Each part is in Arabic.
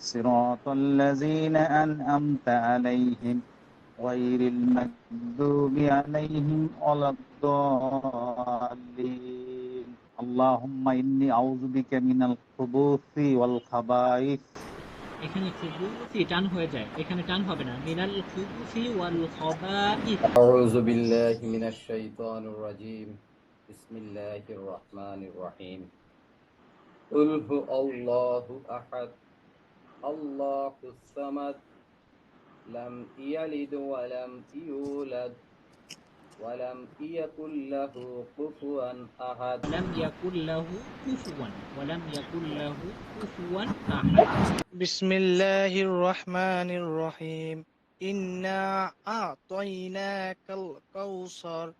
صراط الذين أنعمت عليهم غير المكذوب عليهم ولا الضالين اللهم إني أعوذ بك من الخبث والخبائث এখানে খুবুসি টান হয়ে যায় এখানে টান হবে না মিনাল খুবুসি ওয়াল খাবাইস أعوذ بالله من الشيطان الرجيم بسم الله الرحمن الرحيم قل هو الله أحد الله الصمد لم يلد ولم يولد ولم يكن له كفوا أحد. ولم يكن له كفوا ولم يكن له كفوا أحد. بسم الله الرحمن الرحيم. إنا أعطيناك الكوثر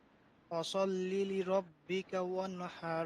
فصل لربك وانحر.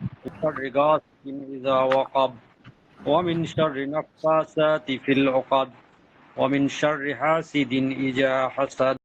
من شر غاسق إذا وقب ومن شر النفاثات في العقد ومن شر حاسد إذا حسد.